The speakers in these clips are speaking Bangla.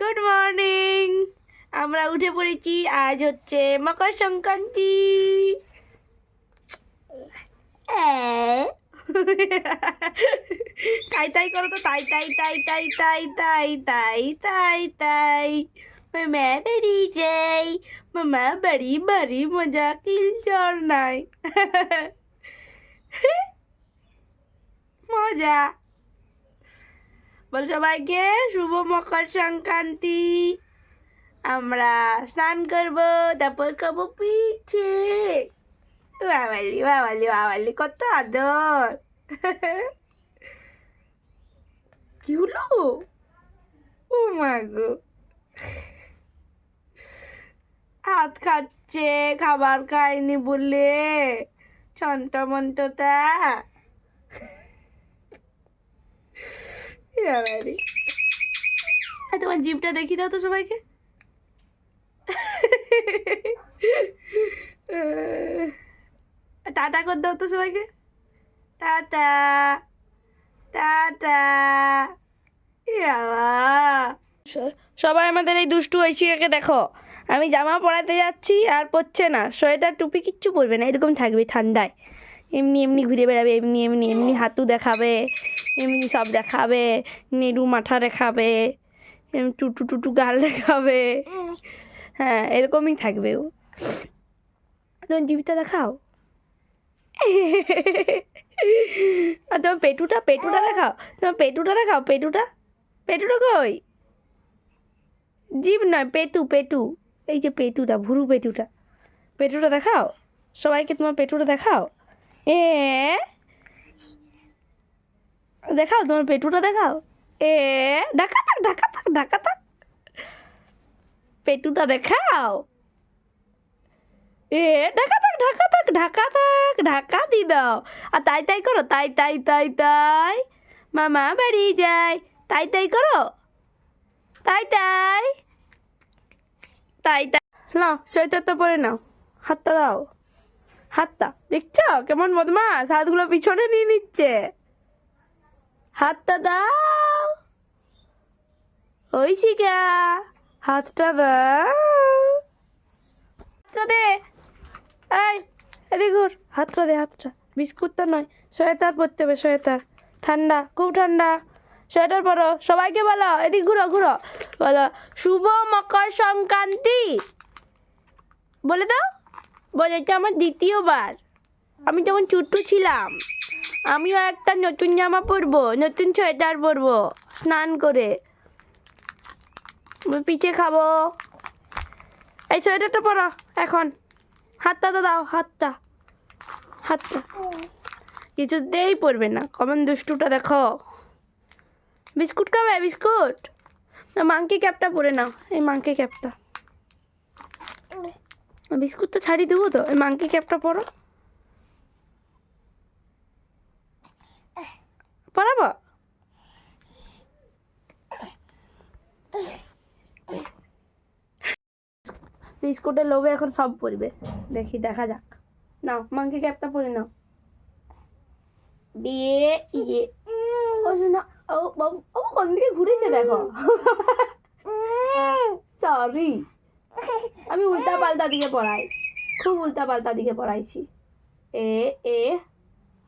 গুড মর্নিং আমরা উঠে পড়েছি। আজ হচ্ছে মকর সংক্রান্তি। তাই তাই করো তো। তাই তাই তাই তাই তাই তাই তাই তাই তাই। মামা বাড়ি যাই। মামা বাড়ি বাড়ি মজা কিলচর নাই মজা। বল সবাইকে শুভ মকর সংক্রান্তি। আমরা স্নান করব, তারপর খাব পিঠে। বাবালি বাবালি বাবালি কত আদর। কি হলো? ও মা গো। হাত খাচ্ছে খাবার খায়নি বলে। ছন্তমন্ততা তোমার জিপটা দেখি দাও তো সবাইকে। টাটা করে দাও তো সবাইকে। টাটা। টাটা। সবাই আমাদের এই দুষ্টু ঐশিকাকে দেখো। আমি জামা পরাতে যাচ্ছি আর পরছে না। সোয়েটার টুপি কিচ্ছু পরবে না এরকম থাকবে ঠান্ডায়। এমনি এমনি ঘুরে বেড়াবে এমনি এমনি এমনি হাতু দেখাবে। এমনি সব দেখাবে নেড়ু মাথা দেখাবে টুটু টুটু গাল দেখাবে। হ্যাঁ এরকমই থাকবে ও। তোমার জীবিতা দেখাও? আর তোমার পেটুটা পেটুটা দেখাও? তোমার পেটুটা দেখাও, পেটুটা? পেটুটা কই? জীব নয়, পেটু পেটু। এই যে পেটুটা, ভুরু পেটুটা। পেটুটা দেখাও? সবাইকে তোমার পেটুটা দেখাও? এ দেখাও তোমার পেটুটা দেখাও। এ ঢাকা থাক ঢাকা থাক ঢাকা থাক পেটুটা দেখাও। এ ঢাকা থাক ঢাকা থাক ঢাকা থাক ঢাকা দি দাও। আর তাই তাই করো, তাই তাই তাই তাই। মামা বাড়ি যাই তাই তাই করো। তাই তাই। তাই তাই। নাও সোয়েটারটা পরে নাও। হাতটা দাও। হাতটা, দেখছ? কেমন বদমাস হাতগুলো পিছনে নিয়ে নিচ্ছে। হাতটা দাও। ওই শিকা হাতটা দাও। দে। এই, এদিক ঘুর। হাতটা দে, হাতটা। বিস্কুটটা নয়। সোয়েটার পরতে হবে, সোয়েটার। ঠান্ডা, খুব ঠান্ডা। সোয়েটার পরো, সবাইকে বলো। এদিক ঘুরো ঘুরো। বলো, শুভ মকর সংক্রান্তি। বলে দাও। বলে, এটা আমার দ্বিতীয়বার। আমি যখন ছোট্ট ছিলাম। আমিও একটা নতুন জামা পরবো নতুন সোয়েটার পরবো স্নান করে। পিঠে খাব। এই সোয়েটারটা পরো এখন। হাতটা তো দাও হাতটা। হাতটা। কিছুতেই পড়বে না। কমন দুষ্টুটা দেখো। বিস্কুট খাবে বিস্কুট? না মাংকি ক্যাপটা পরে নাও। এই মাংকি ক্যাপটা। বিস্কুট তো ছাড়ি দেবো তো। এই মাংকি ক্যাপটা পরো পরাবো বিস্কুটের লোভে এখন সব পড়বে। দেখি, দেখা যাক। নাও মাংকি ক্যাপটা পরে নাও। দিয়ে ইয়ে। ও শোনা, ও ও কোন দিকে ঘুরেছে দেখো? সরি আমি উল্টা পাল্টা দিকে পড়াই। খুব উল্টা পাল্টা দিকে পড়াইছি। এ এ,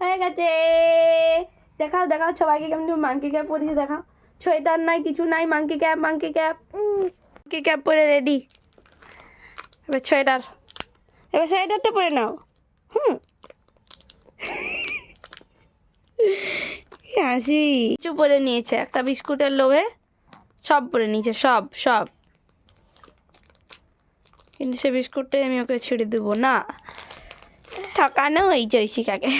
হয়ে গেছে। দেখাও দেখাও সবাইকে কেমন তুমি মাংকি ক্যাপ পরেছি, দেখাও। সোয়েটার নাই, কিছু নাই monkey cap monkey cap. Monkey cap পরে রেডি। এবার সোয়েটার এবার সোয়েটারটা পরে নাও। হুম। হাসি। কিছু পরে নিয়েছে, একটা বিস্কুটের লোভে সব পরে নিয়েছে, সব সব। কিন্তু সে বিস্কুটটাই আমি ওকে ছেড়ে দেবো, না। ঠকানো হয়েছে জয়শিকাকে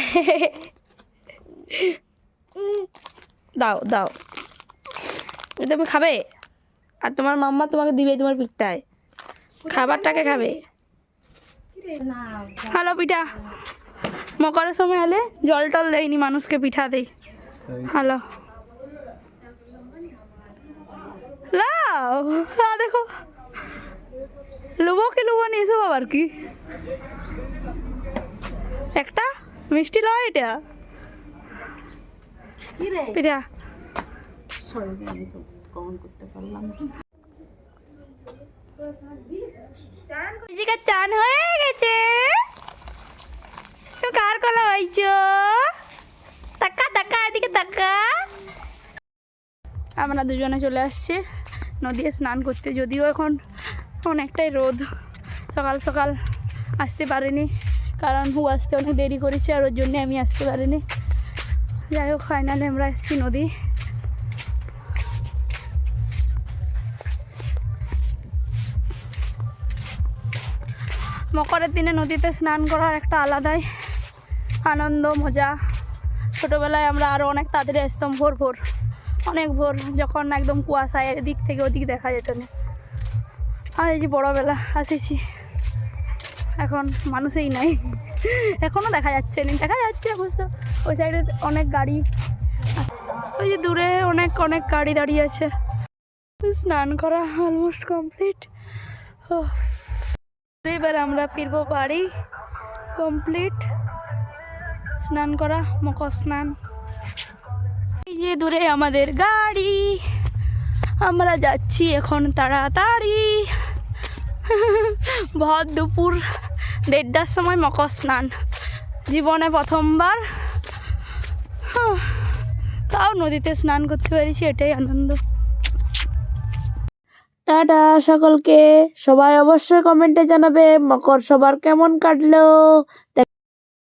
দাও দাও। এটা তুমি খাবে? আর তোমার মাম্মা তোমাকে দিবে তোমার পিঠটায়। খাবারটাকে খাবে? হ্যালো পিঠা। মকরের সময় এলে জল টল দেয়নি মানুষকে পিঠা দেই। হ্যালো। লাও দেখো। লুবো কি লুবো নি এসব আবার কি? একটা? মিষ্টি লয় এটা। পিঠা। সরি আমি তো কমন করতে পারলাম চান হয়ে গেছে। কার কলা হয়েছো? টাকা টাকা এদিকে টাকা আমরা দুজনে চলে আসছি নদীতে স্নান করতে। যদিও এখন অনেকটাই রোদ। সকাল সকাল আসতে পারিনি, কারণ হু আসতে অনেক দেরি করেছে আর ওর জন্যে আমি আসতে পারিনি। যাই হোক ফাইনালি আমরা এসেছি নদী। মকরের দিনে নদীতে স্নান করার একটা আলাদাই আনন্দ, মজা। ছোটোবেলায় আমরা আরও অনেক তাড়াতাড়ি আসতাম, ভোর ভোর। অনেক ভোর, যখন একদম কুয়াশায় এদিক থেকে ওদিক দেখা যেত না। আর এই যে বড়োবেলা, আসেছি। এখন মানুষই নাই। এখনও দেখা যাচ্ছে না, দেখা যাচ্ছে অবশ্য। ওই সাইডে অনেক গাড়ি ওই যে দূরে অনেক অনেক গাড়ি দাঁড়িয়ে আছে। স্নান করা অলমোস্ট কমপ্লিট এবার আমরা ফিরবো বাড়ি। কমপ্লিট। স্নান করা মকর স্নান এই যে দূরে আমাদের গাড়ি। আমরা যাচ্ছি এখন তাড়াতাড়ি। ভর দুপুর দেড়টার সময় মকর স্নান জীবনে প্রথমবার। তাও নদীতে স্নান করতে পেরেছি, এটাই আনন্দ। টাটা সকলকে। সবাই অবশ্যই কমেন্টে জানাবে মকর সবার কেমন কাটলো।